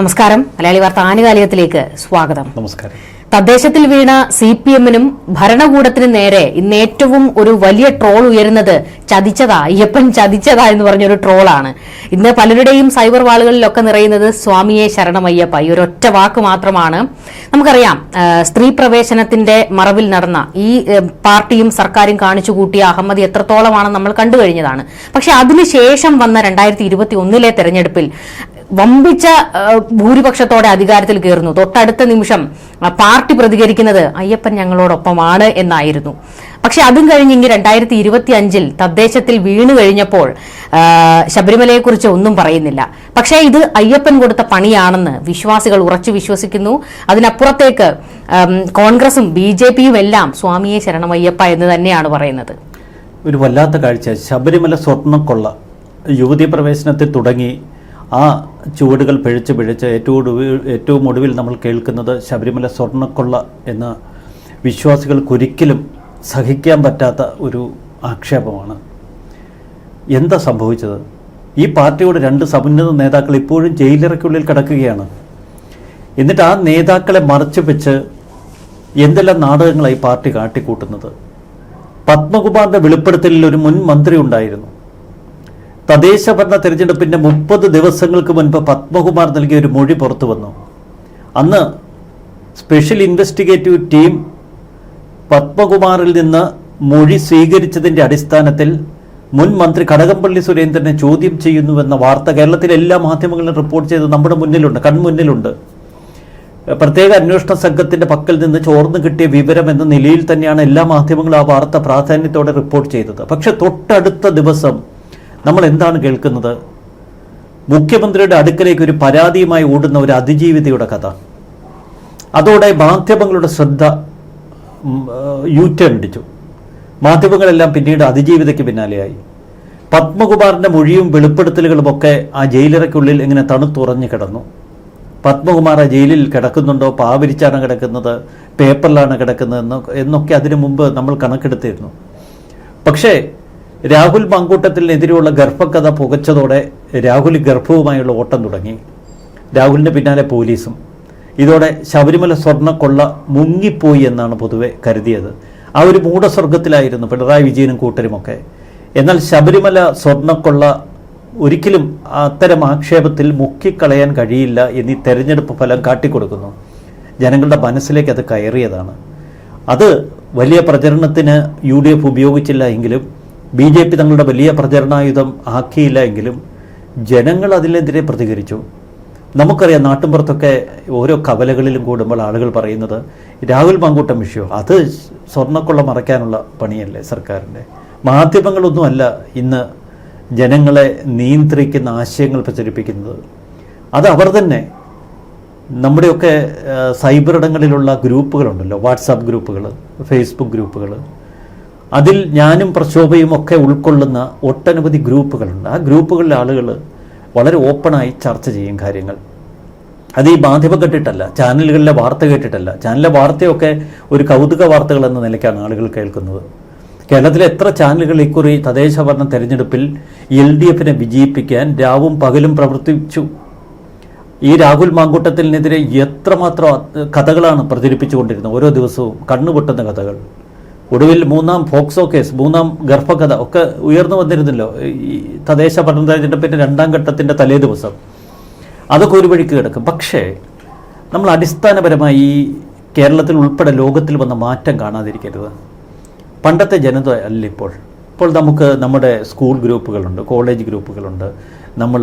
നമസ്കാരം. മലയാളി വാർത്ത ആനുകാലികത്തിലേക്ക് സ്വാഗതം. നമസ്കാരം. തദ്ദേശത്തിൽ വീണ സി പി എമ്മിനും ഭരണകൂടത്തിനും നേരെ ഇന്ന് ഏറ്റവും ഒരു വലിയ ട്രോൾ ഉയരുന്നത് ചതിച്ചതാ അയ്യപ്പൻ ചതിച്ചതാ എന്ന് പറഞ്ഞൊരു ട്രോളാണ്. ഇന്ന് പലരുടെയും സൈബർ വാളുകളിലൊക്കെ നിറയുന്നത് സ്വാമിയെ ശരണമയ്യപ്പ. ഈ ഒരൊറ്റ വാക്ക് മാത്രമാണ്. നമുക്കറിയാം സ്ത്രീ പ്രവേശനത്തിന്റെ മറവിൽ നടന്ന ഈ പാർട്ടിയും സർക്കാരും കാണിച്ചു കൂട്ടിയ അഹമ്മദി എത്രത്തോളമാണെന്ന് നമ്മൾ കണ്ടു കഴിഞ്ഞതാണ്. പക്ഷെ അതിനുശേഷം വന്ന രണ്ടായിരത്തി ഇരുപത്തി ഒന്നിലെ തെരഞ്ഞെടുപ്പിൽ വമ്പിച്ച ഭൂരിപക്ഷത്തോടെ അധികാരത്തിൽ കയറുന്നു. തൊട്ടടുത്ത നിമിഷം പാർട്ടി പ്രതികരിക്കുന്നത് അയ്യപ്പൻ ഞങ്ങളോടൊപ്പമാണ് എന്നായിരുന്നു. പക്ഷെ അതും കഴിഞ്ഞ് ഇങ്ങനെ രണ്ടായിരത്തി ഇരുപത്തി അഞ്ചിൽ തദ്ദേശത്തിൽ വീണു കഴിഞ്ഞപ്പോൾ ശബരിമലയെക്കുറിച്ച് ഒന്നും പറയുന്നില്ല. പക്ഷേ ഇത് അയ്യപ്പൻ കൊടുത്ത പണിയാണെന്ന് വിശ്വാസികൾ ഉറച്ചു വിശ്വസിക്കുന്നു. അതിനപ്പുറത്തേക്ക് കോൺഗ്രസും ബി ജെ പിയും എല്ലാം സ്വാമിയെ ശരണമയ്യപ്പ എന്ന് തന്നെയാണ് പറയുന്നത്. ഒരു വല്ലാത്ത കാഴ്ച. ശബരിമല സ്വർണക്കൊള്ള യുവതി പ്രവേശനത്തിൽ തുടങ്ങി ആ ചുവടുകൾ പിഴച്ച് പിഴച്ച് ഏറ്റവും ഒടുവിൽ ഏറ്റവും ഒടുവിൽ നമ്മൾ കേൾക്കുന്നത് ശബരിമല സ്വർണക്കൊള്ള എന്ന വിശ്വാസികൾക്കൊരിക്കലും സഹിക്കാൻ പറ്റാത്ത ഒരു ആക്ഷേപമാണ്. എന്താ സംഭവിച്ചത്? ഈ പാർട്ടിയുടെ രണ്ട് സമുന്നത നേതാക്കൾ ഇപ്പോഴും ജയിലറയ്ക്കുള്ളിൽ കിടക്കുകയാണ്. എന്നിട്ട് ആ നേതാക്കളെ മറച്ചു വെച്ച് എന്തെല്ലാം നാടകങ്ങളായി പാർട്ടി കാട്ടിക്കൂട്ടുന്നത്? പത്മകുമാറിന്റെ വെളിപ്പെടുത്തലിൽ ഒരു മുൻ മന്ത്രി ഉണ്ടായിരുന്നു. തദ്ദേശ ഭരണ തെരഞ്ഞെടുപ്പിന്റെ മുപ്പത് ദിവസങ്ങൾക്ക് മുൻപ് പത്മകുമാർ നൽകിയ ഒരു മൊഴി പുറത്തു വന്നു. അന്ന് സ്പെഷ്യൽ ഇൻവെസ്റ്റിഗേറ്റീവ് ടീം പത്മകുമാറിൽ നിന്ന് മൊഴി സ്വീകരിച്ചതിന്റെ അടിസ്ഥാനത്തിൽ മുൻ മന്ത്രി കടകംപള്ളി സുരേന്ദ്രനെ ചോദ്യം ചെയ്യുന്നുവെന്ന വാർത്ത കേരളത്തിലെ എല്ലാ മാധ്യമങ്ങളിലും റിപ്പോർട്ട് ചെയ്ത് നമ്മുടെ മുന്നിലുണ്ട് കൺമുന്നിലുണ്ട്. പ്രത്യേക അന്വേഷണ സംഘത്തിന്റെ പക്കൽ നിന്ന് ചോർന്നു കിട്ടിയ വിവരം എന്ന നിലയിൽ തന്നെയാണ് എല്ലാ മാധ്യമങ്ങളും ആ വാർത്ത പ്രാധാന്യത്തോടെ റിപ്പോർട്ട് ചെയ്തത്. പക്ഷേ തൊട്ടടുത്ത ദിവസം നമ്മൾ എന്താണ് കേൾക്കുന്നത്? മുഖ്യമന്ത്രിയുടെ അടുക്കലേക്ക് ഒരു പരാതിയുമായി ഓടുന്ന ഒരു അതിജീവിതയുടെ കഥ. അതോടെ മാധ്യമങ്ങളുടെ ശ്രദ്ധ യൂറ്റേൺ അടിച്ചു മാധ്യമങ്ങളെല്ലാം പിന്നീട് അതിജീവിതയ്ക്ക് പിന്നാലെയായി. പത്മകുമാറിന്റെ മൊഴിയും വെളിപ്പെടുത്തലുകളും ഒക്കെ ആ ജയിലറയ്ക്കുള്ളിൽ ഇങ്ങനെ തണുത്തുറഞ്ഞു കിടന്നു. പത്മകുമാർ ആ ജയിലിൽ കിടക്കുന്നുണ്ടോ? പാവരിച്ചാണ് കിടക്കുന്നത്? പേപ്പറിലാണ് കിടക്കുന്നത് എന്ന് എന്നൊക്കെ അതിനു മുമ്പ് നമ്മൾ കണക്കെടുത്തിരുന്നു. പക്ഷേ രാഹുൽ മങ്കൂട്ടത്തിനെതിരെയുള്ള ഗർഭക്കഥ പുകച്ചതോടെ രാഹുൽ ഗർഭവുമായുള്ള ഓട്ടം തുടങ്ങി. രാഹുലിന് പിന്നാലെ പോലീസും. ഇതോടെ ശബരിമല സ്വർണക്കൊള്ള മുങ്ങിപ്പോയി എന്നാണ് പൊതുവെ കരുതിയത്. ആ ഒരു മൂഢസ്വർഗത്തിലായിരുന്നു പിണറായി വിജയനും കൂട്ടരുമൊക്കെ. എന്നാൽ ശബരിമല സ്വർണക്കൊള്ള ഒരിക്കലും അത്തരം ആക്ഷേപത്തിൽ മുക്കിക്കളയാൻ കഴിയില്ല എന്നീ തെരഞ്ഞെടുപ്പ് ഫലം കാട്ടിക്കൊടുക്കുന്നു. ജനങ്ങളുടെ മനസ്സിലേക്ക് അത് കയറിയതാണ്. അത് വലിയ പ്രചരണത്തിന് യു ഡി എഫ് ഉപയോഗിച്ചില്ല എങ്കിലും ബി ജെ പി തങ്ങളുടെ വലിയ പ്രചരണായുധം ആക്കിയില്ല എങ്കിലും ജനങ്ങൾ അതിനെതിരെ പ്രതികരിച്ചു. നമുക്കറിയാം നാട്ടിൻപുറത്തൊക്കെ ഓരോ കവലകളിലും കൂടുമ്പോൾ ആളുകൾ പറയുന്നത് രാഹുൽ മാങ്കൂട്ടം വിഷയം അത് സ്വർണക്കൊള്ള മറയ്ക്കാനുള്ള പണിയല്ലേ സർക്കാരിന്റെ? മാധ്യമങ്ങളൊന്നുമല്ല ഇന്ന് ജനങ്ങളെ നിയന്ത്രിക്കുന്ന ആശയങ്ങൾ പ്രചരിപ്പിക്കുന്നത്. അത് അവർ തന്നെ നമ്മുടെയൊക്കെ സൈബർ ഇടങ്ങളിലുള്ള ഗ്രൂപ്പുകളുണ്ടല്ലോ വാട്സാപ്പ് ഗ്രൂപ്പുകൾ ഫേസ്ബുക്ക് ഗ്രൂപ്പുകൾ. അതിൽ ഞാനും പ്രക്ഷോഭയും ഒക്കെ ഉൾക്കൊള്ളുന്ന ഒട്ടനവധി ഗ്രൂപ്പുകളുണ്ട്. ആ ഗ്രൂപ്പുകളിലെ ആളുകൾ വളരെ ഓപ്പണായി ചർച്ച ചെയ്യും കാര്യങ്ങൾ. അത് ഈ മാധ്യമം കേട്ടിട്ടല്ല ചാനലുകളിലെ വാർത്ത കേട്ടിട്ടല്ല. ചാനലിലെ വാർത്തയൊക്കെ ഒരു കൗതുക വാർത്തകൾ എന്ന നിലയ്ക്കാണ് ആളുകൾ കേൾക്കുന്നത്. കേരളത്തിലെ എത്ര ചാനലുകൾ ഇക്കുറി തദ്ദേശ ഭരണ തെരഞ്ഞെടുപ്പിൽ എൽ ഡി എഫിനെ വിജയിപ്പിക്കാൻ രാവും പകലും പ്രവർത്തിച്ചു? ഈ രാഹുൽ മാങ്കൂട്ടത്തിനെതിരെ എത്രമാത്രം കഥകളാണ് പ്രചരിപ്പിച്ചുകൊണ്ടിരുന്നത് ഓരോ ദിവസവും കണ്ണുപൊട്ടുന്ന കഥകൾ. ഒടുവിൽ മൂന്നാം ഫോക്സോ കേസ് മൂന്നാം ഗർഭകഥ ഒക്കെ ഉയർന്നു വന്നിരുന്നല്ലോ. ഈ തദ്ദേശ ഭരണ തെരഞ്ഞെടുപ്പിന്റെ രണ്ടാം ഘട്ടത്തിന്റെ തലേ ദിവസം. അതൊക്കെ ഒരു വഴിക്ക് കിടക്കും. പക്ഷേ നമ്മൾ അടിസ്ഥാനപരമായി ഈ കേരളത്തിൽ ഉൾപ്പെടെ ലോകത്തിൽ വന്ന മാറ്റം കാണാതിരിക്കരുത്. പണ്ടത്തെ ജനത അല്ല ഇപ്പോൾ. ഇപ്പോൾ നമുക്ക് നമ്മുടെ സ്കൂൾ ഗ്രൂപ്പുകളുണ്ട് കോളേജ് ഗ്രൂപ്പുകളുണ്ട്. നമ്മൾ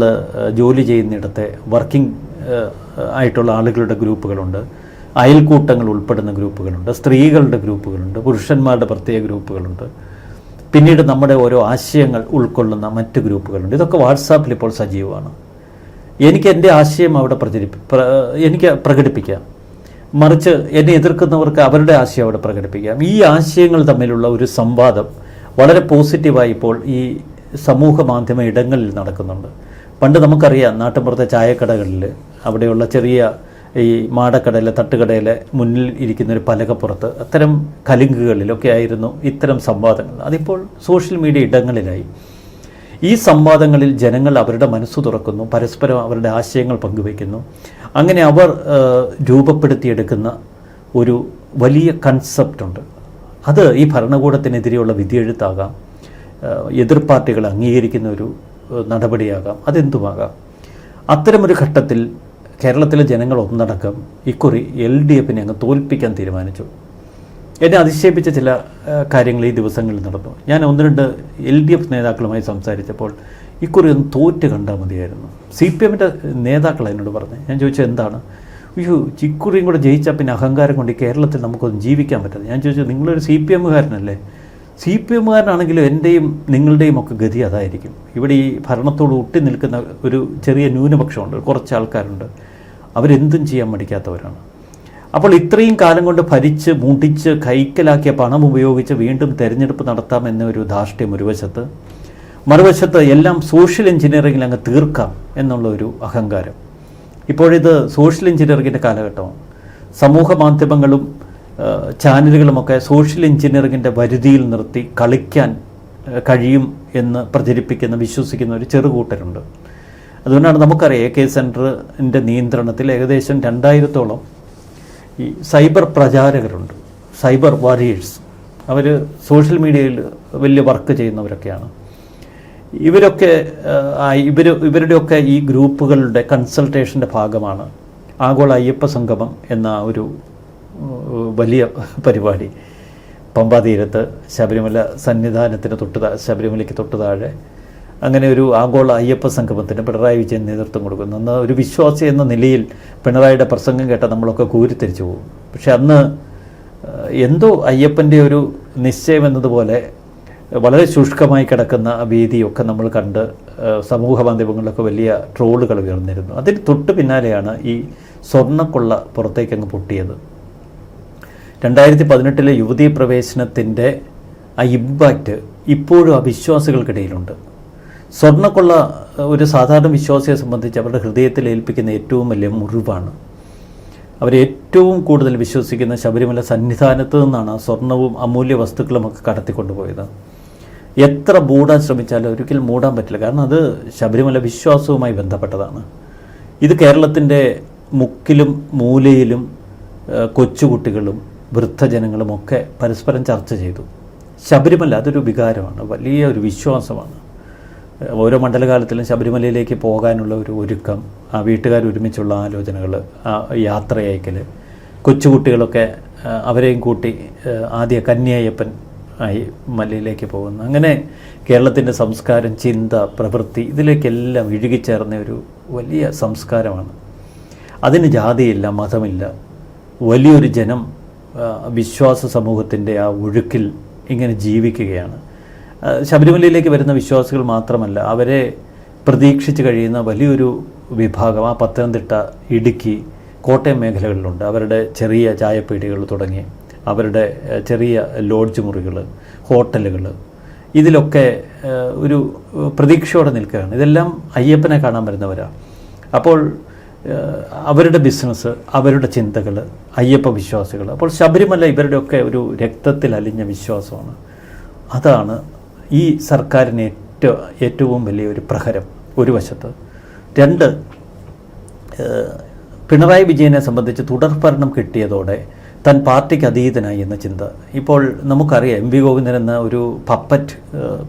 ജോലി ചെയ്യുന്നിടത്തെ വർക്കിംഗ് ആയിട്ടുള്ള ആളുകളുടെ ഗ്രൂപ്പുകളുണ്ട്. അയൽക്കൂട്ടങ്ങൾ ഉൾപ്പെടുന്ന ഗ്രൂപ്പുകളുണ്ട് സ്ത്രീകളുടെ ഗ്രൂപ്പുകളുണ്ട് പുരുഷന്മാരുടെ പ്രത്യേക ഗ്രൂപ്പുകളുണ്ട്. പിന്നീട് നമ്മുടെ ഓരോ ആശയങ്ങൾ ഉൾക്കൊള്ളുന്ന മറ്റ് ഗ്രൂപ്പുകളുണ്ട്. ഇതൊക്കെ വാട്സാപ്പിൽ ഇപ്പോൾ സജീവമാണ്. എനിക്ക് എന്റെ ആശയം അവിടെ പ്രചരിപ്പി എനിക്ക് പ്രകടിപ്പിക്കാം. മറിച്ച് എന്നെ എതിർക്കുന്നവർക്ക് അവരുടെ ആശയം അവിടെ പ്രകടിപ്പിക്കാം. ഈ ആശയങ്ങൾ തമ്മിലുള്ള ഒരു സംവാദം വളരെ പോസിറ്റീവായി ഇപ്പോൾ ഈ സമൂഹ മാധ്യമ ഇടങ്ങളിൽ നടക്കുന്നുണ്ട്. പണ്ട് നമുക്കറിയാം നാട്ടിൻപുറത്തെ ചായക്കടകളിൽ അവിടെയുള്ള ചെറിയ ഈ മാടക്കടയിലെ തട്ടുകടയിലെ മുന്നിൽ ഇരിക്കുന്ന ഒരു പലകപ്പുറത്ത് അത്തരം കലിങ്കുകളിലൊക്കെ ആയിരുന്നു ഇത്തരം സംവാദങ്ങൾ. അതിപ്പോൾ സോഷ്യൽ മീഡിയ ഇടങ്ങളിലായി. ഈ സംവാദങ്ങളിൽ ജനങ്ങൾ അവരുടെ മനസ്സ് തുറക്കുന്നു പരസ്പരം അവരുടെ ആശയങ്ങൾ പങ്കുവയ്ക്കുന്നു. അങ്ങനെ അവർ രൂപപ്പെടുത്തിയെടുക്കുന്ന ഒരു വലിയ കൺസെപ്റ്റുണ്ട് അത് ഈ ഭരണകൂടത്തിനെതിരെയുള്ള വിധിയെഴുത്താകാം എതിർ പാർട്ടികൾ അംഗീകരിക്കുന്ന ഒരു നടപടിയാകാം അതെന്തുമാകാം? അത്തരമൊരു ഘട്ടത്തിൽ കേരളത്തിലെ ജനങ്ങൾ ഒന്നടക്കം ഇക്കുറി എൽ ഡി എഫിനെ അങ്ങ് തോൽപ്പിക്കാൻ തീരുമാനിച്ചു. എന്നെ അതിശയിപ്പിച്ച ചില കാര്യങ്ങൾ ഈ ദിവസങ്ങളിൽ നടന്നു. ഞാൻ ഒന്ന് രണ്ട് എൽ ഡി എഫ് നേതാക്കളുമായി സംസാരിച്ചപ്പോൾ ഇക്കുറി ഒന്ന് തോറ്റ് കണ്ടാൽ മതിയായിരുന്നു. സി പി എമ്മിന്റെ നേതാക്കൾ എന്നോട് പറഞ്ഞു ഞാൻ ചോദിച്ചത് എന്താണ്? അയ്യോ ഇക്കുറിയും കൂടെ ജയിച്ചാൽ പിന്നെ അഹങ്കാരം കൊണ്ട് കേരളത്തിൽ നമുക്കൊന്നും ജീവിക്കാൻ പറ്റില്ല ഞാൻ ചോദിച്ചു നിങ്ങളൊരു സി പി എമ്മുകാരനല്ലേ? സി പി എമ്മുകാരനാണെങ്കിലും എന്റെയും നിങ്ങളുടെയും ഒക്കെ ഗതി അതായിരിക്കും. ഇവിടെ ഈ ഭരണത്തോട് ഒട്ടി നിൽക്കുന്ന ഒരു ചെറിയ ന്യൂനപക്ഷമുണ്ട് കുറച്ച് ആൾക്കാരുണ്ട്. അവരെന്തും ചെയ്യാൻ മടിക്കാത്തവരാണ്. അപ്പോൾ ഇത്രയും കാലം കൊണ്ട് ഭരിച്ച് മുടിച്ച് കൈക്കലാക്കിയ പണം ഉപയോഗിച്ച് വീണ്ടും തെരഞ്ഞെടുപ്പ് നടത്താമെന്ന ഒരു ധാർഷ്ട്യം ഒരു വശത്ത് മറുവശത്ത് എല്ലാം സോഷ്യൽ എഞ്ചിനീയറിംഗിൽ അങ്ങ് തീർക്കാം എന്നുള്ള ഒരു അഹങ്കാരം. ഇപ്പോഴിത് സോഷ്യൽ എഞ്ചിനീയറിംഗിന്റെ കാലഘട്ടമാണ്. സമൂഹ മാധ്യമങ്ങളും ചാനലുകളുമൊക്കെ സോഷ്യൽ എഞ്ചിനീയറിങ്ങിന്റെ വരുതിയിൽ നിർത്തി കളിക്കാൻ കഴിയും എന്ന് പ്രചരിപ്പിക്കുന്ന വിശ്വസിക്കുന്ന ഒരു ചെറുകൂട്ടരുണ്ട്. അതുകൊണ്ടാണ് നമുക്കറിയാം എ കെ സെന്ററിന്റെ നിയന്ത്രണത്തിൽ ഏകദേശം രണ്ടായിരത്തോളം ഈ സൈബർ പ്രചാരകരുണ്ട് സൈബർ വാരിയേഴ്സ്. അവർ സോഷ്യൽ മീഡിയയിൽ വലിയ വർക്ക് ചെയ്യുന്നവരൊക്കെയാണ്. ഇവരൊക്കെ ഇവർ ഇവരുടെയൊക്കെ ഈ ഗ്രൂപ്പുകളുടെ കൺസൾട്ടേഷന്റെ ഭാഗമാണ് ആഗോള അയ്യപ്പ സംഗമം എന്ന ഒരു വലിയ പരിപാടി. പമ്പാതീരത്ത് ശബരിമല സന്നിധാനത്തിന് തൊട്ട് ശബരിമലയ്ക്ക് തൊട്ട് താഴെ. അങ്ങനെ ഒരു ആഗോള അയ്യപ്പ സംഗമത്തിന് പിണറായി വിജയൻ നേതൃത്വം കൊടുക്കുന്നു. അന്ന് ഒരു വിശ്വാസി എന്ന നിലയിൽ പിണറായിയുടെ പ്രസംഗം കേട്ട നമ്മളൊക്കെ കൂരിത്തിരിച്ചു പോകും. പക്ഷെ അന്ന് എന്തോ അയ്യപ്പന്റെ ഒരു നിശ്ചയം എന്നതുപോലെ വളരെ ശുഷ്കമായി കിടക്കുന്ന വേദിയൊക്കെ നമ്മൾ കണ്ട് സമൂഹ മാധ്യമങ്ങളിലൊക്കെ വലിയ ട്രോളുകൾ ഉയർന്നിരുന്നു. അതിന് തൊട്ട് പിന്നാലെയാണ് ഈ സ്വർണക്കൊള്ള പുറത്തേക്കങ്ങ് പൊട്ടിയത്. രണ്ടായിരത്തി പതിനെട്ടിലെ യുവതീ പ്രവേശനത്തിന്റെ ആ ഇമ്പാക്റ്റ് ഇപ്പോഴും ആ വിശ്വാസികൾക്കിടയിലുണ്ട്. സ്വർണക്കൊള്ള ഒരു സാധാരണ വിശ്വാസിയെ സംബന്ധിച്ച് അവരുടെ ഹൃദയത്തിൽ ഏൽപ്പിക്കുന്ന ഏറ്റവും വലിയ മുറിവാണ്. അവരേറ്റവും കൂടുതൽ വിശ്വസിക്കുന്ന ശബരിമല സന്നിധാനത്ത് നിന്നാണ് സ്വർണവും അമൂല്യ വസ്തുക്കളും ഒക്കെ കടത്തിക്കൊണ്ടുപോയത്. എത്ര മൂടാൻ ശ്രമിച്ചാലും ഒരിക്കലും മൂടാൻ പറ്റില്ല. കാരണം അത് ശബരിമല വിശ്വാസവുമായി ബന്ധപ്പെട്ടതാണ്. ഇത് കേരളത്തിന്റെ മുക്കിലും മൂലയിലും കൊച്ചുകുട്ടികളും വൃദ്ധജനങ്ങളും ഒക്കെ പരസ്പരം ചർച്ച ചെയ്തു. ശബരിമല അതൊരു വികാരമാണ് വലിയ ഒരു വിശ്വാസമാണ്. ഓരോ മണ്ഡലകാലത്തിലും ശബരിമലയിലേക്ക് പോകാനുള്ള ഒരു ഒരുക്കം ആ വീട്ടുകാർ ഒരുമിച്ചുള്ള ആലോചനകൾ യാത്രയയക്കൽ കൊച്ചുകുട്ടികളൊക്കെ അവരെയും കൂട്ടി ആദ്യ കന്യായപ്പൻ ആയി മലയിലേക്ക് പോകുന്നു. അങ്ങനെ കേരളത്തിന്റെ സംസ്കാരം ചിന്ത പ്രവൃത്തി ഇതിലേക്കെല്ലാം ഇഴുകിച്ചേർന്ന ഒരു വലിയ സംസ്കാരമാണ്. അതിന് ജാതിയില്ല മതമില്ല. വലിയൊരു ജനം വിശ്വാസ സമൂഹത്തിന്റെ ആ ഒഴുക്കിൽ ഇങ്ങനെ ജീവിക്കുകയാണ്. ശബരിമലയിലേക്ക് വരുന്ന വിശ്വാസികൾ മാത്രമല്ല അവരെ പ്രതീക്ഷിച്ച് കഴിയുന്ന വലിയൊരു വിഭാഗം ആ പത്തനംതിട്ട ഇടുക്കി കോട്ടയം മേഖലകളിലുണ്ട്. അവരുടെ ചെറിയ ചായപ്പീടികൾ തുടങ്ങി അവരുടെ ചെറിയ ലോഡ്ജ് മുറികൾ ഹോട്ടലുകൾ ഇതിലൊക്കെ ഒരു പ്രതീക്ഷയോടെ നിൽക്കുകയാണ്. ഇതെല്ലാം അയ്യപ്പനെ കാണാൻ വരുന്നവരാണ് അപ്പോൾ അവരുടെ ബിസിനസ് അവരുടെ ചിന്തകൾ അയ്യപ്പ വിശ്വാസികൾ അപ്പോൾ ശബരിമല ഇവരുടെയൊക്കെ ഒരു രക്തത്തിൽ അലിഞ്ഞ വിശ്വാസമാണ്. അതാണ് ഈ സർക്കാരിന് ഏറ്റവും ഏറ്റവും വലിയൊരു പ്രഹരം ഒരു വശത്ത്. രണ്ട് പിണറായി വിജയനെ സംബന്ധിച്ച് തുടർഭരണം കിട്ടിയതോടെ തൻ പാർട്ടിക്ക് അതീതനായി എന്ന ചിന്ത. ഇപ്പോൾ നമുക്കറിയാം എം വി ഗോവിന്ദൻ എന്ന ഒരു puppet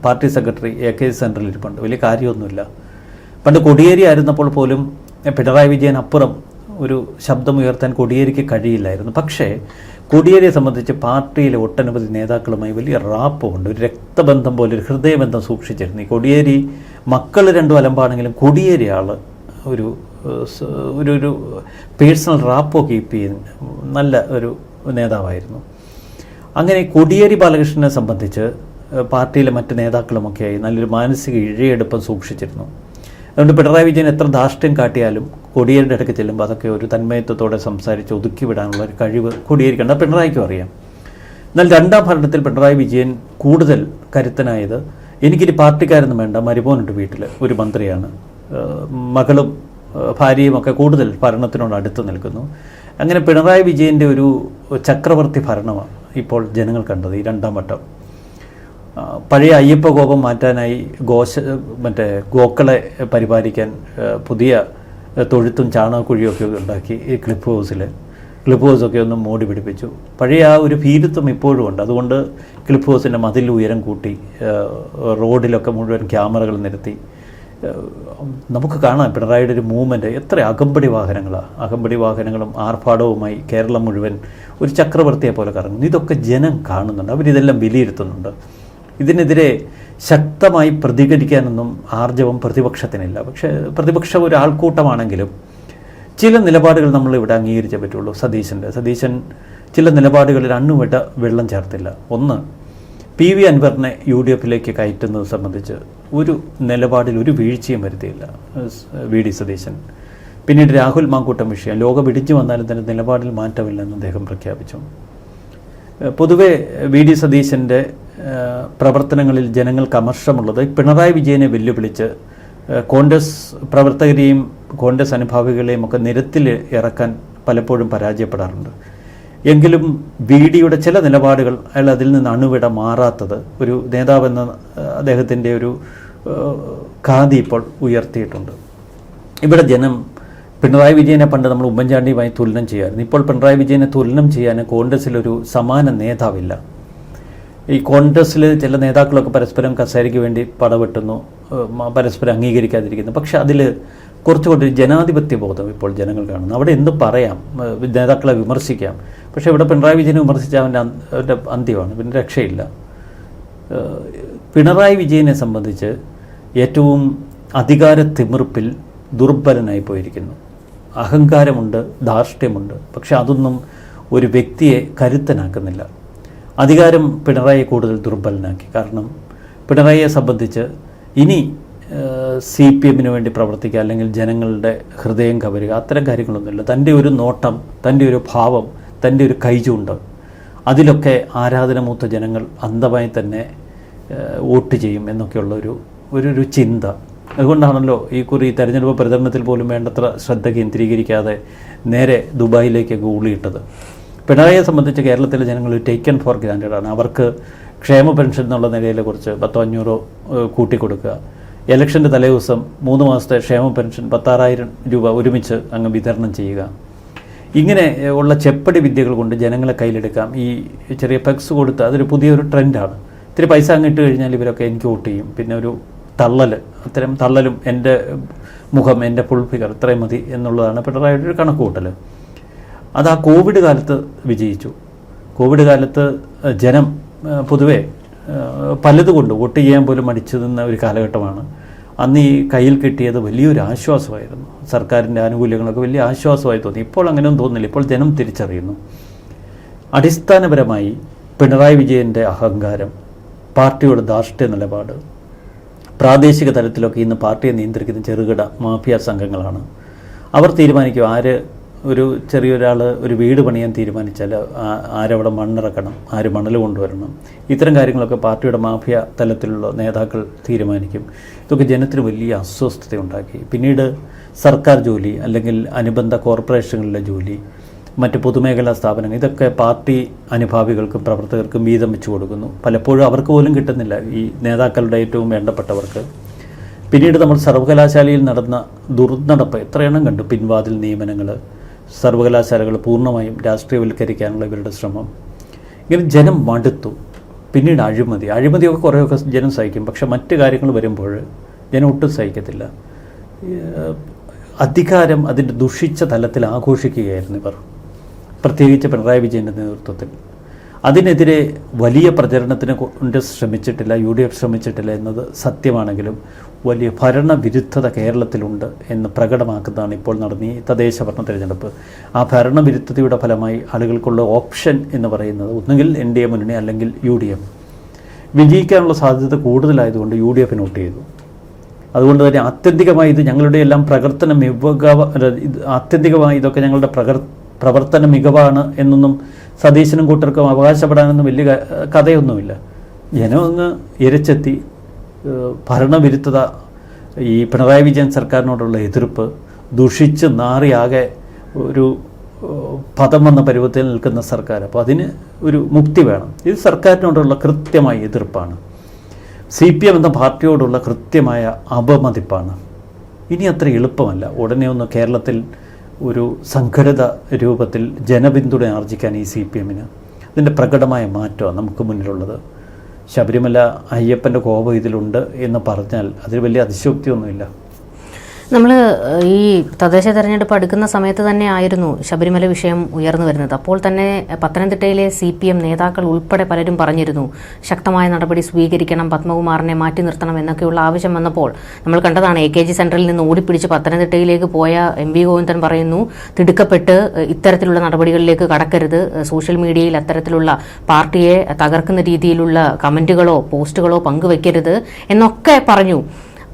party secretary A K central ഇരിപ്പുണ്ട് വലിയ കാര്യമൊന്നുമില്ല. പണ്ട് കൊടിയേരി ആയിരുന്നപ്പോൾ പോലും പിണറായി വിജയൻ അപ്പുറം ഒരു ശബ്ദമുയർത്താൻ കൊടിയേരിക്ക് കഴിയില്ലായിരുന്നു. പക്ഷേ കൊടിയേരിയെ സംബന്ധിച്ച് പാർട്ടിയിലെ ഒട്ടനവധി നേതാക്കളുമായി വലിയ റാപ്പുണ്ട് ഒരു രക്തബന്ധം പോലെ ഒരു ഹൃദയബന്ധം സൂക്ഷിച്ചിരുന്നു. ഈ കൊടിയേരി മക്കൾ രണ്ടും അലമ്പാണെങ്കിലും കൊടിയേരി ആൾ ഒരു ഒരു ഒരു പേഴ്സണൽ റാപ്പോ കീപ്പ് ചെയ്യുന്ന നല്ല ഒരു നേതാവായിരുന്നു. അങ്ങനെ കൊടിയേരി ബാലകൃഷ്ണനെ സംബന്ധിച്ച് പാർട്ടിയിലെ മറ്റ് നേതാക്കളുമൊക്കെയായി നല്ലൊരു മാനസിക ഇഴയെടുപ്പം സൂക്ഷിച്ചിരുന്നു. അതുകൊണ്ട് പിണറായി വിജയൻ എത്ര ധാർഷ്ട്യം കാട്ടിയാലും കോടിയേരിയുടെ അടുക്ക് ചെല്ലുമ്പോൾ അതൊക്കെ ഒരു തന്മയത്വത്തോടെ സംസാരിച്ച് ഒതുക്കി വിടാനുള്ള ഒരു കഴിവ് കോടിയേരിക്കുണ്ട് പിണറായിക്കും അറിയാം. എന്നാൽ രണ്ടാം ഭരണത്തിൽ പിണറായി വിജയൻ കൂടുതൽ കരുത്തനായത് എനിക്കിനി പാർട്ടിക്കാരൊന്നും വേണ്ട. മരുമോനുണ്ട് വീട്ടിൽ ഒരു മന്ത്രിയാണ്. മകളും ഭാര്യയുമൊക്കെ കൂടുതൽ ഭരണത്തിനോട് അടുത്ത് നിൽക്കുന്നു. അങ്ങനെ പിണറായി വിജയന്റെ ഒരു ചക്രവർത്തി ഭരണമാണ് ഇപ്പോൾ ജനങ്ങൾ കണ്ടത് ഈ രണ്ടാം വട്ടം. പഴയ അയ്യപ്പ കോപം മാറ്റാനായി ഗോശ മറ്റേ ഗോക്കളെ പരിപാലിക്കാൻ പുതിയ തൊഴുത്തും ചാണകക്കുഴിയും ഒക്കെ ഉണ്ടാക്കി ഈ ക്ലിപ്പ് ഹൗസിൽ ക്ലിപ്പ് ഹൗസൊക്കെ ഒന്ന് മോടി പിടിപ്പിച്ചു. പഴയ ആ ഒരു ഭീരുത്വം ഇപ്പോഴും ഉണ്ട്. അതുകൊണ്ട് ക്ലിപ്പ് ഹൗസിന്റെ മതിൽ ഉയരം കൂട്ടി റോഡിലൊക്കെ മുഴുവൻ ക്യാമറകൾ നിരത്തി. നമുക്ക് കാണാം പിണറായിയുടെ ഒരു മൂവ്മെന്റ് എത്ര അകമ്പടി വാഹനങ്ങളാണ് അകമ്പടി വാഹനങ്ങളും ആർഭാടവുമായി കേരളം മുഴുവൻ ഒരു ചക്രവർത്തിയെ പോലെ കറങ്ങുന്നു. ഇതൊക്കെ ജനം കാണുന്നുണ്ട്. അവരിതെല്ലാം വിലയിരുത്തുന്നുണ്ട്. ഇതിനെതിരെ ശക്തമായി പ്രതികരിക്കാനൊന്നും ആർജവം പ്രതിപക്ഷത്തിനില്ല. പക്ഷേ പ്രതിപക്ഷം ഒരു ആൾക്കൂട്ടമാണെങ്കിലും ചില നിലപാടുകൾ നമ്മൾ ഇവിടെ അംഗീകരിച്ചേ പറ്റുള്ളൂ. സതീശന്റെ സതീശൻ ചില നിലപാടുകളിൽ അണ്ണുവിട്ട വെള്ളം ചേർത്തില്ല. ഒന്ന് പി വി അൻവറിനെ യു ഡി എഫിലേക്ക് കയറ്റുന്നത് സംബന്ധിച്ച് ഒരു നിലപാടിൽ ഒരു വീഴ്ചയും വരുത്തിയില്ല വി ഡി സതീശൻ. പിന്നീട് രാഹുൽ മാങ്കൂട്ടം വിഷയം. ലോകം ഇടിച്ചു വന്നാലും തന്നെ നിലപാടിൽ മാറ്റമില്ലെന്ന് അദ്ദേഹം പ്രഖ്യാപിച്ചു. പൊതുവെ വി ഡി സതീശന്റെ പ്രവർത്തനങ്ങളിൽ ജനങ്ങൾക്ക് അമർഷമുള്ളത്. പിണറായി വിജയനെ വെല്ലുവിളിച്ച് കോൺഗ്രസ് പ്രവർത്തകരെയും കോൺഗ്രസ് അനുഭാവികളെയും ഒക്കെ നിരത്തിൽ ഇറക്കാൻ പലപ്പോഴും പരാജയപ്പെടാറുണ്ട്. എങ്കിലും വി ഡിയുടെ ചില നിലപാടുകൾ അയാൾ അതിൽ നിന്ന് അണുവിട മാറാത്തത് ഒരു നേതാവെന്ന അദ്ദേഹത്തിന്റെ ഒരു ഖാദി ഇപ്പോൾ ഉയർത്തിയിട്ടുണ്ട്. ഇവിടെ ജനം പിണറായി വിജയനെ പണ്ട് നമ്മൾ ഉമ്മൻചാണ്ടിയുമായി തുലനം ചെയ്യാറുണ്ട് ഇപ്പോൾ പിണറായി വിജയനെ തുലനം ചെയ്യാൻ കോൺഗ്രസ്സിലൊരു സമാന നേതാവില്ല. ഈ കോൺഗ്രസ്സിൽ ചില നേതാക്കളൊക്കെ പരസ്പരം കസേരയ്ക്ക് വേണ്ടി പടവെട്ടുന്നു പരസ്പരം അംഗീകരിക്കാതിരിക്കുന്നു. പക്ഷെ അതിൽ കുറച്ചുകൂടി ജനാധിപത്യ ബോധം ഇപ്പോൾ ജനങ്ങൾ കാണുന്നു. അവിടെ എന്ത് പറയാം? നേതാക്കളെ വിമർശിക്കാം. പക്ഷേ ഇവിടെ പിണറായി വിജയനെ വിമർശിച്ച അവന്റെ അവന്റെ അന്ത്യമാണ്. പിന്നെ രക്ഷയില്ല. പിണറായി വിജയനെ സംബന്ധിച്ച് ഏറ്റവും അധികാര തിമിർപ്പിൽ ദുർബലനായി പോയിരിക്കുന്നു. അഹങ്കാരമുണ്ട് ധാർഷ്ട്യമുണ്ട്. പക്ഷെ അതൊന്നും ഒരു വ്യക്തിയെ കരുത്തനാക്കുന്നില്ല. അധികാരം പിണറായിയെ കൂടുതൽ ദുർബലനാക്കി. കാരണം പിണറായിയെ സംബന്ധിച്ച് ഇനി സി പി എമ്മിന് വേണ്ടി പ്രവർത്തിക്കുക അല്ലെങ്കിൽ ജനങ്ങളുടെ ഹൃദയം കവരുക അത്തരം കാര്യങ്ങളൊന്നുമില്ല. തന്റെ ഒരു നോട്ടം തന്റെ ഒരു ഭാവം തന്റെ ഒരു കൈചൂണ്ട് അതിലൊക്കെ ആരാധനമൂത്ത ജനങ്ങൾ അന്ധമായി തന്നെ വോട്ട് ചെയ്യും എന്നൊക്കെയുള്ള ഒരു ഒരു ഒരു ചിന്ത. അതുകൊണ്ടാണല്ലോ ഈ കുറി തെരഞ്ഞെടുപ്പ് പ്രചരണത്തിൽ പോലും വേണ്ടത്ര ശ്രദ്ധ കേന്ദ്രീകരിക്കാതെ നേരെ ദുബായിലേക്കൊക്കെ ഊളിയിട്ടത്. പിണറായിയെ സംബന്ധിച്ച് കേരളത്തിലെ ജനങ്ങൾ ടേക്കൺ ഫോർ ഗ്രാൻഡഡ് ആണ്. അവർക്ക് ക്ഷേമ പെൻഷൻ എന്നുള്ള നിലയിൽ കുറച്ച് പത്തോ അഞ്ഞൂറോ കൂട്ടിക്കൊടുക്കുക. ഇലക്ഷന്റെ തലേദിവസം മൂന്ന് മാസത്തെ ക്ഷേമ പെൻഷൻ പത്താറായിരം രൂപ ഒരുമിച്ച് അങ്ങ് വിതരണം ചെയ്യുക. ഇങ്ങനെ ഉള്ള ചെപ്പടി വിദ്യകൾ കൊണ്ട് ജനങ്ങളെ കയ്യിലെടുക്കാം. ഈ ചെറിയ പെക്സ് കൊടുത്ത് അതൊരു പുതിയൊരു ട്രെൻഡാണ് ഇത്തിരി പൈസ അങ്ങിട്ട് കഴിഞ്ഞാൽ ഇവരൊക്കെ എനിക്ക് വോട്ട് ചെയ്യും. പിന്നെ ഒരു തള്ളൽ അത്തരം തള്ളലും എന്റെ മുഖം എന്റെ ഫുൾ ഫിഗർ ഇത്രയും മതി എന്നുള്ളതാണ് പിണറായിയുടെ ഒരു കണക്ക് കൂട്ടൽ അത് ആ കോവിഡ് കാലത്ത് വിജയിച്ചു. കോവിഡ് കാലത്ത് ജനം പൊതുവെ പലതുകൊണ്ട് വോട്ട് ചെയ്യാൻ പോലും മടിച്ചു നിന്ന ഒരു കാലഘട്ടമാണ്. അന്ന് ഈ കയ്യിൽ കിട്ടിയത് വലിയൊരു ആശ്വാസമായിരുന്നു. സർക്കാരിന്റെ ആനുകൂല്യങ്ങളൊക്കെ വലിയ ആശ്വാസമായി തോന്നി. ഇപ്പോൾ അങ്ങനെയൊന്നും തോന്നുന്നില്ല. ഇപ്പോൾ ജനം തിരിച്ചറിയുന്നു. അടിസ്ഥാനപരമായി പിണറായി വിജയന്റെ അഹങ്കാരം പാർട്ടിയുടെ ധാർഷ്ട്യ നിലപാട് പ്രാദേശിക തലത്തിലൊക്കെ ഇന്ന് പാർട്ടിയെ നിയന്ത്രിക്കുന്ന ചെറുകിട മാഫിയ സംഘങ്ങളാണ്. അവർ തീരുമാനിക്കും ആര് ഒരു ചെറിയൊരാൾ ഒരു വീട് പണിയാൻ തീരുമാനിച്ചാൽ ആരവിടെ മണ്ണിറക്കണം ആര് മണൽ കൊണ്ടുവരണം ഇത്തരം കാര്യങ്ങളൊക്കെ പാർട്ടിയുടെ മാഫിയ തലത്തിലുള്ള നേതാക്കൾ തീരുമാനിക്കും. ഇതൊക്കെ ജനത്തിന് വലിയ അസ്വസ്ഥത ഉണ്ടാക്കി. പിന്നീട് സർക്കാർ ജോലി അല്ലെങ്കിൽ അനുബന്ധ കോർപ്പറേഷനുകളിലെ ജോലി മറ്റ് പൊതുമേഖലാ സ്ഥാപനങ്ങൾ ഇതൊക്കെ പാർട്ടി അനുഭാവികൾക്കും പ്രവർത്തകർക്കും വീതം വെച്ചു കൊടുക്കുന്നു. പലപ്പോഴും അവർക്ക് പോലും കിട്ടുന്നില്ല ഈ നേതാക്കളുടെ ഏറ്റവും വേണ്ടപ്പെട്ടവർക്ക്. പിന്നീട് നമ്മൾ സർവകലാശാലയിൽ നടന്ന ദുർനടപ്പ് എത്രയെണ്ണം കണ്ടു? പിൻവാതിൽ നിയമനങ്ങൾ സർവകലാശാലകൾ പൂർണമായും രാഷ്ട്രീയവൽക്കരിക്കാനുള്ള ഇവരുടെ ശ്രമം. ഇങ്ങനെ ജനം മടുത്തു. പിന്നീട് അഴിമതി. അഴിമതിയൊക്കെ കുറേയൊക്കെ ജനം സഹിക്കും. പക്ഷെ മറ്റ് കാര്യങ്ങൾ വരുമ്പോൾ ജനം ഒട്ടും സഹിക്കത്തില്ല. അധികാരം അതിന്റെ ദുഷിച്ച തലത്തിൽ ആഘോഷിക്കുകയായിരുന്നു ഇവർ. പ്രത്യേകിച്ച് പിണറായി വിജയന്റെ നേതൃത്വത്തിൽ. അതിനെതിരെ വലിയ പ്രചരണത്തിന് കൊണ്ട് ശ്രമിച്ചിട്ടില്ല യു ഡി എഫ് ശ്രമിച്ചിട്ടില്ല എന്നത് സത്യമാണെങ്കിലും വലിയ ഭരണവിരുദ്ധത കേരളത്തിലുണ്ട് എന്ന് പ്രകടമാക്കുന്നതാണ് ഇപ്പോൾ നടന്ന ഈ തദ്ദേശ ഭരണ തിരഞ്ഞെടുപ്പ്. ആ ഭരണവിരുദ്ധതയുടെ ഫലമായി ആളുകൾക്കുള്ള ഓപ്ഷൻ എന്ന് പറയുന്നത് ഒന്നുകിൽ എൻ ഡി എ മുന്നണി അല്ലെങ്കിൽ യു ഡി എഫ്. വിജയിക്കാനുള്ള സാധ്യത കൂടുതലായതുകൊണ്ട് യു ഡി എഫിന് വോട്ട് ചെയ്തു. അതുകൊണ്ട് തന്നെ ആത്യന്തികമായി ഇത് ഞങ്ങളുടെ എല്ലാം പ്രവർത്തന മികവ ആത്യന്തികമായി ഇതൊക്കെ ഞങ്ങളുടെ പ്രകർ പ്രവർത്തന മികവാണ് എന്നൊന്നും സതീശനും കൂട്ടർക്കും അവകാശപ്പെടാനൊന്നും വലിയ കഥയൊന്നുമില്ല. ജനം അങ്ങ് ഇരച്ചെത്തി ഭരണവിരുദ്ധത ഈ പിണറായി വിജയൻ സർക്കാരിനോടുള്ള എതിർപ്പ് ദുഷിച്ച് നാറിയാകെ ഒരു പദം വന്ന പരുവത്തിൽ നിൽക്കുന്ന സർക്കാർ. അപ്പോൾ അതിന് ഒരു മുക്തി വേണം. ഇത് സർക്കാരിനോടുള്ള കൃത്യമായ എതിർപ്പാണ്. സി പി എം എന്ന പാർട്ടിയോടുള്ള കൃത്യമായ അപമതിപ്പാണ്. ഇനി അത്ര എളുപ്പമല്ല. ഉടനെ ഒന്ന് കേരളത്തിൽ ഒരു സംഘടിത രൂപത്തിൽ ജനപിന്തുണ ആർജിക്കാൻ ഈ സി പി എമ്മിന്. അതിന്റെ പ്രകടമായ മാറ്റമാണ് നമുക്ക് മുന്നിലുള്ളത്. ശബരിമല അയ്യപ്പന്റെ കോപം ഇതിലുണ്ട് എന്ന് പറഞ്ഞാൽ അതിൽ വലിയ അതിശോക്തിയൊന്നുമില്ല നമ്മൾ ഈ തദ്ദേശ തെരഞ്ഞെടുപ്പ് അടുക്കുന്ന സമയത്ത് തന്നെ ആയിരുന്നു ശബരിമല വിഷയം ഉയർന്നു വരുന്നത്. അപ്പോൾ തന്നെ പത്തനംതിട്ടയിലെ സി പി എം നേതാക്കൾ ഉൾപ്പെടെ പലരും പറഞ്ഞിരുന്നു ശക്തമായ നടപടി സ്വീകരിക്കണം പത്മകുമാറിനെ മാറ്റി നിർത്തണം എന്നൊക്കെയുള്ള ആവശ്യം വന്നപ്പോൾ നമ്മൾ കണ്ടതാണ് എ കെ ജി സെന്ററിൽ നിന്ന് ഓടിപ്പിടിച്ച് പത്തനംതിട്ടയിലേക്ക് പോയ എം വി ഗോവിന്ദൻ പറയുന്നു തിടുക്കപ്പെട്ട് ഇത്തരത്തിലുള്ള നടപടികളിലേക്ക് കടക്കരുത്. സോഷ്യൽ മീഡിയയിൽ അത്തരത്തിലുള്ള പാർട്ടിയെ തകർക്കുന്ന രീതിയിലുള്ള കമന്റുകളോ പോസ്റ്റുകളോ പങ്കുവെക്കരുത് എന്നൊക്കെ പറഞ്ഞു.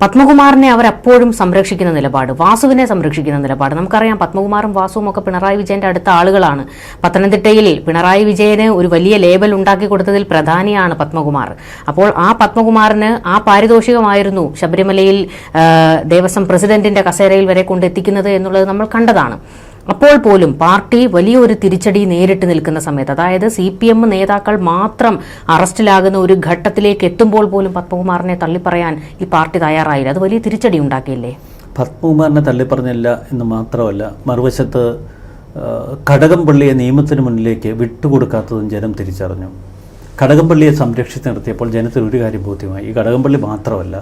പത്മകുമാറിനെ അവരപ്പോഴും സംരക്ഷിക്കുന്ന നിലപാട് വാസുവിനെ സംരക്ഷിക്കുന്ന നിലപാട്. നമുക്കറിയാം പത്മകുമാറും വാസുവും ഒക്കെ പിണറായി വിജയന്റെ അടുത്ത ആളുകളാണ്. പത്തനംതിട്ടയിൽ പിണറായി വിജയന് ഒരു വലിയ ലേബൽ ഉണ്ടാക്കി കൊടുത്തതിൽ പ്രധാനിയാണ് പത്മകുമാർ. അപ്പോൾ ആ പത്മകുമാറിന് ആ പാരിതോഷികമായിരുന്നു ശബരിമലയിൽ ദേവസ്വം പ്രസിഡന്റിന്റെ കസേരയിൽ വരെ കൊണ്ടെത്തിക്കുന്നത് എന്നുള്ളത് നമ്മൾ കണ്ടതാണ്. അപ്പോൾ പോലും പാർട്ടി വലിയൊരു തിരിച്ചടി നേരിട്ട് നിൽക്കുന്ന സമയത്ത് അതായത് സി പി എം നേതാക്കൾ മാത്രം അറസ്റ്റിലാകുന്ന ഒരു ഘട്ടത്തിലേക്ക് എത്തുമ്പോൾ പോലും പത്മകുമാറിനെ തള്ളിപ്പറയാൻ ഈ പാർട്ടി തയ്യാറായില്ല. അത് വലിയ തിരിച്ചടി ഉണ്ടാക്കിയില്ലേ? പത്മകുമാറിനെ തള്ളിപ്പറഞ്ഞില്ല എന്ന് മാത്രമല്ല മറുവശത്ത് കടകംപള്ളിയെ നിയമത്തിന് മുന്നിലേക്ക് വിട്ടുകൊടുക്കാത്തതും ജനം തിരിച്ചറിഞ്ഞു. കടകംപള്ളിയെ സംരക്ഷിച്ച് നിർത്തിയപ്പോൾ ജനത്തിൽ ഒരു കാര്യം ബോധ്യമായി. ഈ കടകംപള്ളി മാത്രമല്ല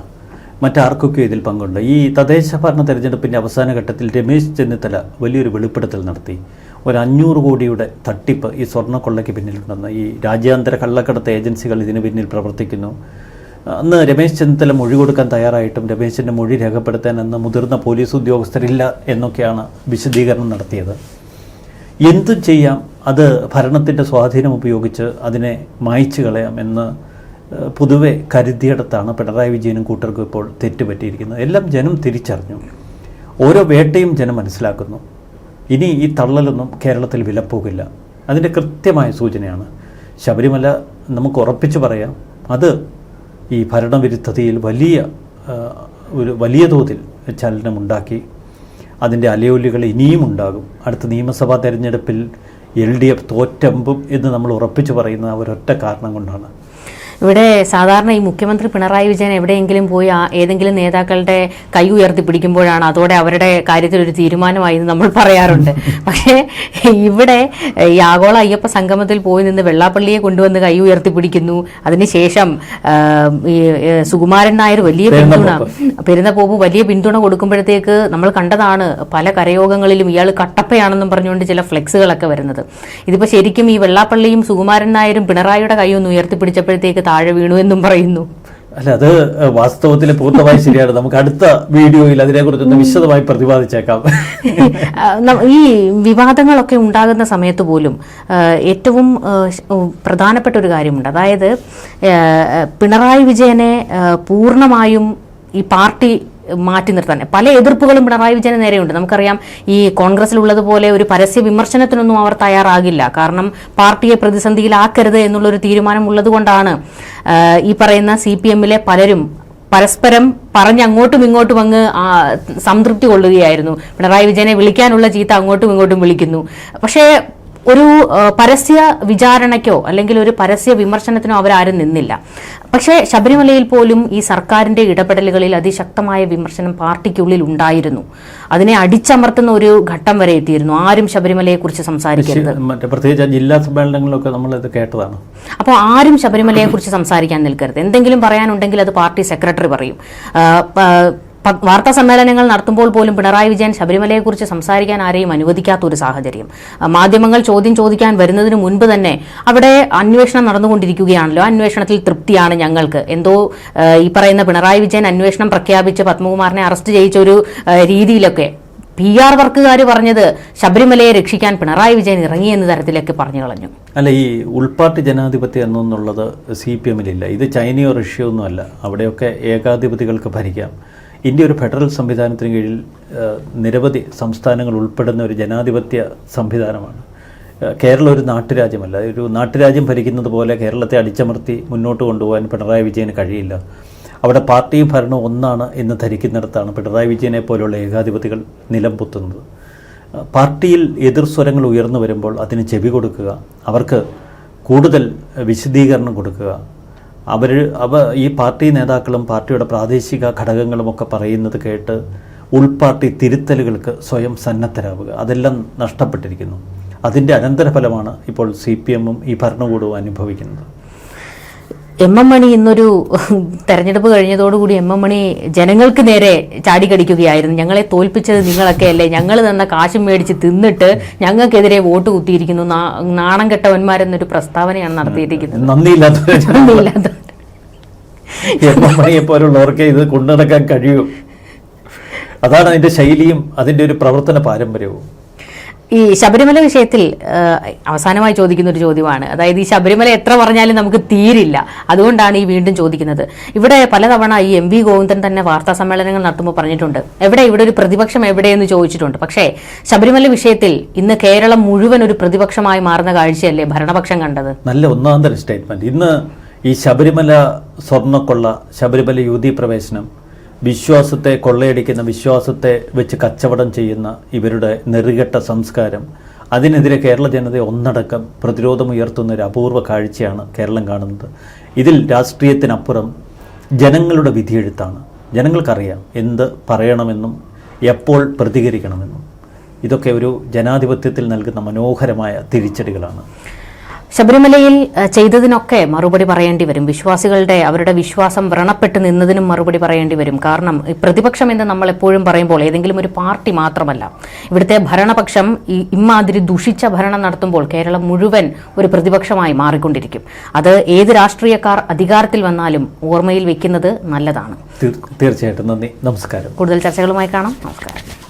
മറ്റാർക്കൊക്കെ ഇതിൽ പങ്കുണ്ട്. ഈ തദ്ദേശ ഭരണ തെരഞ്ഞെടുപ്പിന്റെ അവസാന ഘട്ടത്തിൽ രമേശ് ചെന്നിത്തല വലിയൊരു വെളിപ്പെടുത്തൽ നടത്തി. ഒരു അഞ്ഞൂറ് കോടിയുടെ തട്ടിപ്പ് ഈ സ്വർണക്കൊള്ളയ്ക്ക് പിന്നിലുണ്ടെന്ന്. ഈ രാജ്യാന്തര കള്ളക്കടത്ത് ഏജൻസികൾ ഇതിന് പിന്നിൽ പ്രവർത്തിക്കുന്നു. അന്ന് രമേശ് ചെന്നിത്തല മൊഴി കൊടുക്കാൻ തയ്യാറായിട്ടും രമേശിന്റെ മൊഴി രേഖപ്പെടുത്താൻ അന്ന് മുതിർന്ന പോലീസ് ഉദ്യോഗസ്ഥരില്ല എന്നൊക്കെയാണ് വിശദീകരണം നടത്തിയത്. എന്തും ചെയ്യാം. അത് ഭരണത്തിന്റെ സ്വാധീനം ഉപയോഗിച്ച് അതിനെ മായ്ച്ചു കളയാം എന്ന് പൊതുവെ കരുതിയിടത്താണ് പിണറായി വിജയനും കൂട്ടർക്കും ഇപ്പോൾ തെറ്റുപറ്റിയിരിക്കുന്നത്. എല്ലാം ജനം തിരിച്ചറിഞ്ഞു. ഓരോ വേട്ടയും ജനം മനസ്സിലാക്കുന്നു. ഇനി ഈ തള്ളലൊന്നും കേരളത്തിൽ വിലപ്പോകില്ല. അതിന്റെ കൃത്യമായ സൂചനയാണ്. ശബരിമല നമുക്ക് ഉറപ്പിച്ചു പറയാം. അത് ഈ ഭരണവിരുദ്ധതയിൽ വലിയ ഒരു വലിയ തോതിൽ ചലനമുണ്ടാക്കി അതിന്റെ അലയൊലികൾ ഇനിയും ഉണ്ടാകും. അടുത്ത നിയമസഭാ തെരഞ്ഞെടുപ്പിൽ എൽ ഡി എഫ് തോറ്റമ്പും എന്ന് നമ്മൾ ഉറപ്പിച്ചു പറയുന്ന ഒരൊറ്റ കാരണം കൊണ്ടാണ്. ഇവിടെ സാധാരണ ഈ മുഖ്യമന്ത്രി പിണറായി വിജയൻ എവിടെയെങ്കിലും പോയി ആ ഏതെങ്കിലും നേതാക്കളുടെ കൈ ഉയർത്തി പിടിക്കുമ്പോഴാണ് അതോടെ അവരുടെ കാര്യത്തിൽ ഒരു തീരുമാനമായി എന്ന് നമ്മൾ പറയാറുണ്ട്. പക്ഷേ ഇവിടെ ഈ ആഗോള അയ്യപ്പ സംഗമത്തിൽ പോയി നിന്ന് വെള്ളാപ്പള്ളിയെ കൊണ്ടുവന്ന് കൈ ഉയർത്തി പിടിക്കുന്നു. അതിനുശേഷം ഈ സുകുമാരൻ നായർ വലിയ പിന്തുണ പെരുന്നപോപ്പ് വലിയ പിന്തുണ കൊടുക്കുമ്പോഴത്തേക്ക് നമ്മൾ കണ്ടതാണ് പല കരയോഗങ്ങളിലും ഇയാൾ കട്ടപ്പയാണെന്നും പറഞ്ഞുകൊണ്ട് ചില ഫ്ലെക്സുകളൊക്കെ വരുന്നത്. ഇതിപ്പോൾ ശരിക്കും ഈ വെള്ളാപ്പള്ളിയും സുകുമാരൻ നായരും പിണറായിയുടെ കൈ ഒന്ന് ഉയർത്തിപ്പിടിച്ചപ്പോഴത്തേക്ക് താഴെ വീണു എന്നും പറയുന്നു. അല്ല അത് വാസ്തവത്തിൽ പൂർണമായി ശരിയാണ്. നമുക്ക് അടുത്ത വീഡിയോയിൽ അതിനെക്കുറിച്ചൊന്ന് വിശദമായി പ്രതിപാദിച്ചേക്കാം. ഈ വിവാദങ്ങളൊക്കെ ഉണ്ടാകുന്ന സമയത്ത് പോലും ഏറ്റവും പ്രധാനപ്പെട്ട ഒരു കാര്യമുണ്ട്. അതായത് പിണറായി വിജയനെ പൂർണമായും ഈ പാർട്ടി മാറ്റി നിർത്താൻ. പല എതിർപ്പുകളും പിണറായി വിജയന് നേരെയുണ്ട്. നമുക്കറിയാം ഈ കോൺഗ്രസിലുള്ളതുപോലെ ഒരു പരസ്യ വിമർശനത്തിനൊന്നും അവർ തയ്യാറാകില്ല. കാരണം പാർട്ടിയെ പ്രതിസന്ധിയിലാക്കരുത് എന്നുള്ളൊരു തീരുമാനം ഉള്ളതുകൊണ്ടാണ് ഈ പറയുന്ന സി പി എമ്മിലെ പലരും പരസ്പരം പറഞ്ഞ് അങ്ങോട്ടും ഇങ്ങോട്ടും അങ്ങ് സംതൃപ്തി കൊള്ളുകയായിരുന്നു. പിണറായി വിജയനെ വിളിക്കാനുള്ള ചീത്ത അങ്ങോട്ടും ഇങ്ങോട്ടും വിളിക്കുന്നു. പക്ഷേ ഒരു പരസ്യ വിചാരണയ്ക്കോ അല്ലെങ്കിൽ ഒരു പരസ്യ വിമർശനത്തിനോ അവരാരും നിന്നില്ല. പക്ഷേ ശബരിമലയിൽ പോലും ഈ സർക്കാരിന്റെ ഇടപെടലുകളിൽ അതിശക്തമായ വിമർശനം പാർട്ടിക്കുള്ളിൽ ഉണ്ടായിരുന്നു. അതിനെ അടിച്ചമർത്തുന്ന ഒരു ഘട്ടം വരെ എത്തിയിരുന്നു. ആരും ശബരിമലയെ കുറിച്ച് സംസാരിക്കരുത്. മറ്റേ പ്രത്യേകിച്ച് ജില്ലാ സമ്മേളനങ്ങളിലൊക്കെ ഇത് കേട്ടതാണ്. അപ്പോൾ ആരും ശബരിമലയെക്കുറിച്ച് സംസാരിക്കാൻ നിൽക്കരുത്. എന്തെങ്കിലും പറയാനുണ്ടെങ്കിൽ അത് പാർട്ടി സെക്രട്ടറി പറയും. വാർത്താ സമ്മേളനങ്ങൾ നടത്തുമ്പോൾ പോലും പിണറായി വിജയൻ ശബരിമലയെക്കുറിച്ച് സംസാരിക്കാൻ ആരെയും അനുവദിക്കാത്ത ഒരു സാഹചര്യം. മാധ്യമങ്ങൾ ചോദ്യം ചോദിക്കാൻ വരുന്നതിന് മുൻപ് തന്നെ അവിടെ അന്വേഷണം നടന്നുകൊണ്ടിരിക്കുകയാണല്ലോ. അന്വേഷണത്തിൽ തൃപ്തിയാണ് ഞങ്ങൾക്ക്. എന്തോ ഈ പറയുന്ന പിണറായി വിജയൻ അന്വേഷണം പ്രഖ്യാപിച്ച് പത്മകുമാറിനെ അറസ്റ്റ് ചെയ്യിച്ച ഒരു രീതിയിലൊക്കെ പി ആർ വർക്കുകാർ പറഞ്ഞത് ശബരിമലയെ രക്ഷിക്കാൻ പിണറായി വിജയൻ ഇറങ്ങി എന്ന തരത്തിലൊക്കെ പറഞ്ഞു കളഞ്ഞു. അല്ല ഈ ഉൾപാർട്ടി ജനാധിപത്യം എന്നുള്ളത് സി പി എമ്മിലില്ല. ഇത് ചൈനയോ റഷ്യയോ ഒന്നുമല്ല. അവിടെയൊക്കെ ഏകാധിപതികൾക്ക് ഭരിക്കാം. ഇന്ത്യ ഒരു ഫെഡറൽ സംവിധാനത്തിന് കീഴിൽ നിരവധി സംസ്ഥാനങ്ങൾ ഉൾപ്പെടുന്ന ഒരു ജനാധിപത്യ സംവിധാനമാണ്. കേരള ഒരു നാട്ടുരാജ്യമല്ല. ഒരു നാട്ടുരാജ്യം ഭരിക്കുന്നത് പോലെ കേരളത്തെ അടിച്ചമർത്തി മുന്നോട്ട് കൊണ്ടുപോകാൻ പിണറായി വിജയന് കഴിയില്ല. അവിടെ പാർട്ടിയും ഭരണവും ഒന്നാണ് എന്ന് ധരിക്കുന്നിടത്താണ് പിണറായി വിജയനെ പോലുള്ള ഏകാധിപതികൾ നിലം പൊത്തുന്നത്. പാർട്ടിയിൽ എതിർസ്വരങ്ങൾ ഉയർന്നു വരുമ്പോൾ അതിന് ചെവി കൊടുക്കുക അവർക്ക് കൂടുതൽ വിശദീകരണം കൊടുക്കുക അവർ അവ ഈ പാർട്ടി നേതാക്കളും പാർട്ടിയുടെ പ്രാദേശിക ഘടകങ്ങളും ഒക്കെ പറയുന്നത് കേട്ട് ഉൾപാർട്ടി തിരുത്തലുകൾക്ക് സ്വയം സന്നദ്ധരാവുക. അതെല്ലാം നഷ്ടപ്പെട്ടിരിക്കുന്നു. അതിന്റെ അനന്തരഫലമാണ് ഇപ്പോൾ സി പി എമ്മും ഈ ഭരണകൂടവും അനുഭവിക്കുന്നത്. എം എം മണി ഇന്നൊരു തെരഞ്ഞെടുപ്പ് കഴിഞ്ഞതോടുകൂടി എം എം മണി ജനങ്ങൾക്ക് നേരെ ചാടിക്കടിക്കുകയായിരുന്നു ഞങ്ങളെ തോൽപ്പിച്ചത് നിങ്ങളൊക്കെ അല്ലേ? ഞങ്ങൾ തന്ന കാശും മേടിച്ച് തിന്നിട്ട് ഞങ്ങൾക്കെതിരെ വോട്ട് കുത്തിയിരിക്കുന്നു. നാണം കെട്ടവന്മാരെന്നൊരു പ്രസ്താവനയാണ് നടത്തിയിരിക്കുന്നത്. നന്ദിയില്ലാത്ത ഒന്നുമില്ലാത്ത എം എം മണിയെ പോലുള്ളവർക്ക് ഇത് കൊണ്ടുനടക്കാൻ കഴിയും. അതാണ് അതിന്റെ ശൈലിയും അതിന്റെ ഒരു പ്രവർത്തന പാരമ്പര്യവും. ഈ ശബരിമല വിഷയത്തിൽ അവസാനമായി ചോദിക്കുന്ന ഒരു ചോദ്യമാണ്. അതായത് ഈ ശബരിമല എത്ര പറഞ്ഞാലും നമുക്ക് തീരില്ല. അതുകൊണ്ടാണ് ഈ വീണ്ടും ചോദിക്കുന്നത്. ഇവിടെ പലതവണ ഈ എം വി ഗോവിന്ദൻ തന്നെ വാർത്താ സമ്മേളനങ്ങൾ നടത്തുമ്പോൾ പറഞ്ഞിട്ടുണ്ട്. എവിടെ ഇവിടെ ഒരു പ്രതിപക്ഷം എവിടെയെന്ന് ചോദിച്ചിട്ടുണ്ട്. പക്ഷേ ശബരിമല വിഷയത്തിൽ ഇന്ന് കേരളം മുഴുവൻ ഒരു പ്രതിപക്ഷമായി മാറുന്ന കാഴ്ചയല്ലേ ഭരണപക്ഷം കണ്ടത്? നല്ല ഒന്നാന്തര സ്റ്റേറ്റ്മെന്റ് ഇന്ന് ഈ ശബരിമല സ്വർണക്കൊള്ള ശബരിമല യുവതി പ്രവേശനം വിശ്വാസത്തെ കൊള്ളയടിക്കുന്ന വിശ്വാസത്തെ വെച്ച് കച്ചവടം ചെയ്യുന്ന ഇവരുടെ നെറുകെട്ട സംസ്കാരം അതിനെതിരെ കേരള ജനത ഒന്നടക്കം പ്രതിരോധമുയർത്തുന്ന ഒരു അപൂർവ കാഴ്ചയാണ് കേരളം കാണുന്നത്. ഇതിൽ രാഷ്ട്രീയത്തിനപ്പുറം ജനങ്ങളുടെ വിധിയെഴുത്താണ്. ജനങ്ങൾക്കറിയാം എന്ത് പറയണമെന്നും എപ്പോൾ പ്രതികരിക്കണമെന്നും. ഇതൊക്കെ ഒരു ജനാധിപത്യത്തിൽ നൽകുന്ന മനോഹരമായ തിരിച്ചടികളാണ്. ശബരിമലയിൽ ചെയ്തതിനൊക്കെ മറുപടി പറയേണ്ടി വരും. വിശ്വാസികളുടെ അവരുടെ വിശ്വാസം വ്രണപ്പെട്ട് നിന്നതിനും മറുപടി പറയേണ്ടി വരും. കാരണം പ്രതിപക്ഷം എന്ന് നമ്മൾ എപ്പോഴും പറയുമ്പോൾ ഏതെങ്കിലും ഒരു പാർട്ടി മാത്രമല്ല. ഇവിടുത്തെ ഭരണപക്ഷം ഈ ഇമ്മാതിരി ദുഷിച്ച ഭരണം നടത്തുമ്പോൾ കേരളം മുഴുവൻ ഒരു പ്രതിപക്ഷമായി മാറിക്കൊണ്ടിരിക്കും. അത് ഏത് രാഷ്ട്രീയക്കാർ അധികാരത്തിൽ വന്നാലും ഓർമ്മയിൽ വെക്കുന്നത് നല്ലതാണ്. തീർച്ചയായിട്ടും. നന്ദി. നമസ്കാരം. കൂടുതൽ ചർച്ചകളുമായി കാണാം. നമസ്കാരം.